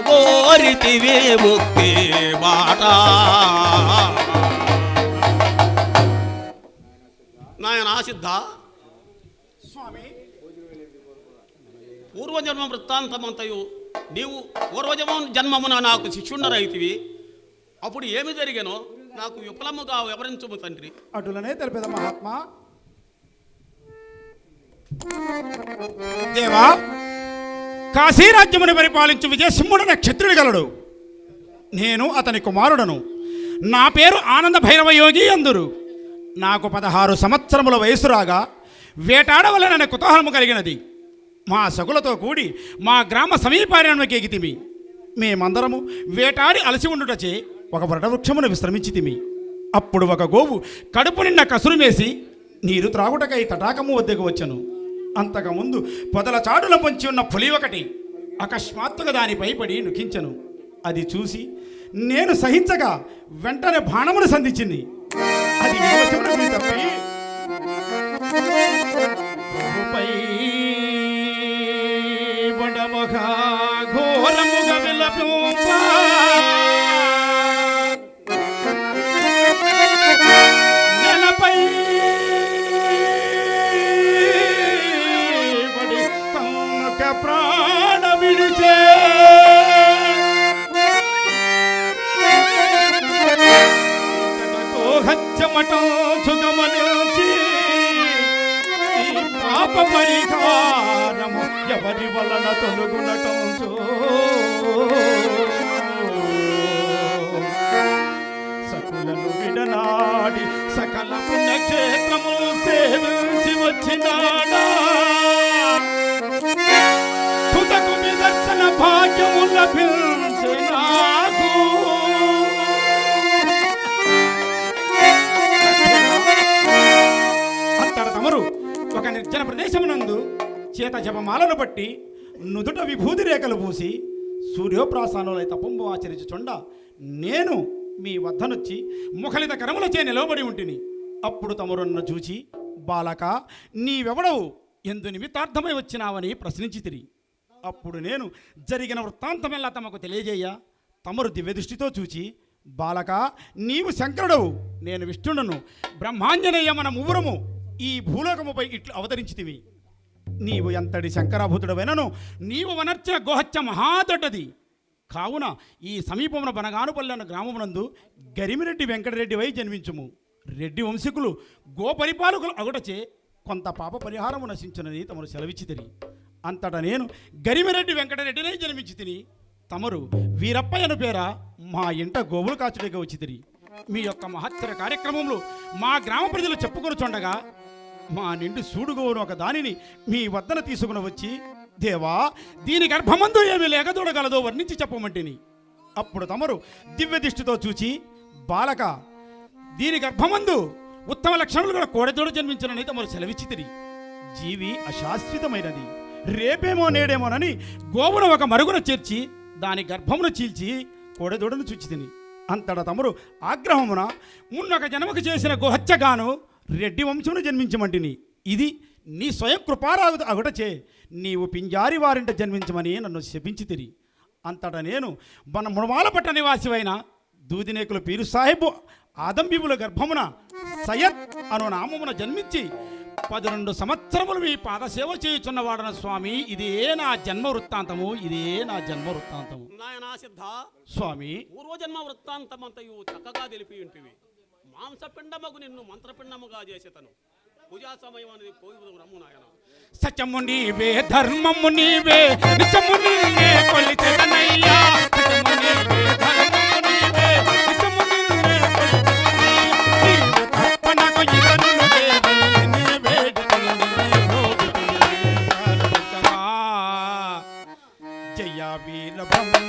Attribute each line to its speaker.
Speaker 1: చూపితివే ముక్తి బాట. నాయన సిద్ధ.
Speaker 2: స్వామి.
Speaker 1: పూర్వజన్మ వృత్తాంతమంతయు నీవు పూర్వజన్మ జన్మమున నాకు శిష్యుండరైతివి. అప్పుడు ఏమి జరిగనో నాకు విఫలముగా వివరించుము తండ్రి.
Speaker 2: అటులనే తెలిపేద మహాత్మా. దేవా కాశీరాజ్యమును పరిపాలించు విజయసింహుడనే క్షత్రుడు గలడు. నేను అతని కుమారుడను. నా పేరు ఆనంద భైరవ యోగి అందురు. నాకు పదహారు సంవత్సరముల వయసు రాగా వేటాడవలననే కుతూహలము కలిగినది. మా సగులతో కూడి మా గ్రామ సమీపారణ్యకి ఎగితిమి. మేమందరము వేటాడి అలసి ఉండుటచే ఒక వృక్షమును విశ్రమించితిమి. అప్పుడు ఒక గోవు కడుపు నిండా కసురు మేసి నీరు త్రాగుటకై తటాకము వద్దకు వచ్చను. అంతకుముందు పొదల చాటుల పొంచి ఉన్న పులి ఒకటి అకస్మాత్తుగా దాని భయపడి నుకించను అది చూసి నేను సహించగా వెంటనే బాణమును సంధించింది అది విమోచనకు తప్పి బడమగా ఘోరముగా విలపింప. పాప పరిహారము ఎవరి వలన తొలుగునటం సకులను విడనాడి సకల పుణ్యక్షేత్రము సేవించి వచ్చినాడా? ఒక నిర్జన ప్రదేశమునందు చేత జపమాలను బట్టి నుదుట విభూతి రేఖలు పూసి సూర్యోప్రాసానులై తపంబు ఆచరించుచుండ నేను మీ వద్దనొచ్చి ముఖలిత కరములచే నిలవబడి ఉంటిని. అప్పుడు తమరు నన్ను చూచి బాలక నీవెవడవు? ఎందు నిమిత్తార్థమై వచ్చినావని ప్రశ్నించి తిరిగి అప్పుడు నేను జరిగిన వృత్తాంతమెల్లా తమకు తెలియజేయ. తమరు దివ్యదృష్టితో చూచి బాలక నీవు శంకరుడవు. నేను విష్ణుడను. బ్రహ్మాంజనేయ మన మువ్వురము ఈ భూలోకముపై ఇట్లు అవతరించితివి. నీవు ఎంతటి శంకరాభూతుడవైనను నీవు వనర్చిన గోహత్య మహాదొడ్డది. కావున ఈ సమీపమున బనగానుపల్లెన గ్రామమునందు గరిమిరెడ్డి వెంకటరెడ్డి వై జన్మించుము. రెడ్డి వంశీకులు గోపరిపాలకులు అగుటచే కొంత పాప పరిహారము నశించునని తమరు సెలవిచ్చితిరి. అంతటా నేను గరిమిరెడ్డి వెంకటరెడ్డినే జన్మించి తిని తమరు వీరప్ప అను పేర మా ఇంట గోవులు కాచుడిగా వచ్చితిరి. మీ యొక్క మహత్తర కార్యక్రమంలో మా గ్రామ ప్రజలు చెప్పుకొనుచుండగా మా నిండు సూడుగోను ఒక దానిని మీ వద్దన తీసుకుని వచ్చి దేవా దీని గర్భమందు ఏమి లేకదూడగలదో వర్ణించి చెప్పమంటిని. అప్పుడు తమరు దివ్య దృష్టితో చూచి బాలక దీని గర్భమందు ఉత్తమ లక్షణములు కూడా కోడెతోడు జన్మించనని తమరు సెలవిచ్చితిరి జీవి అశాశ్వతమైనది. రేపేమో నేడేమోనని గోవును ఒక మరుగున చేర్చి దాని గర్భమును చీల్చి కోడెదోడను చూచితిని. అంతటా తమరు ఆగ్రహమున మున్నొక జన్మకు చేసిన గోహత్యగాను రెడ్డి వంశమును జన్మించమంటిని. ఇది నీ స్వయం కృపారాగు అగుటచే నీవు పింజారి వారింట జన్మించమని నన్ను శపించితిరి. అంతటా నేను మన ముణమాలపట్ట నివాసివైన దూదినేకుల పీరు సాహెబు ఆదంబిబుల గర్భమున సయద్ అను నామమున జన్మించి పదకొండు సంవత్సరములు మీ పాదసేవ చేయుచున్నవాడన స్వామి ఇదే నా జన్మ వృత్తాంతము ఇదే నా జన్మ వృత్తాంతము.
Speaker 1: నాయన సిద్ధ
Speaker 2: స్వామి.
Speaker 1: పూర్వజన్మ వృత్తాంతమంతయు చక్కగా తెలిపి ఉంటివి మాంసపిండముకు నిన్ను మంత్రపిండముగా చేసేతను. పూజా సమయం అనేది పోయి రమ్ము నాయన.
Speaker 2: సత్యము నీవే ధర్మము నీవే నిత్యము నీవే కొలిచెదనయ్యా. వీర బ్రహ్మ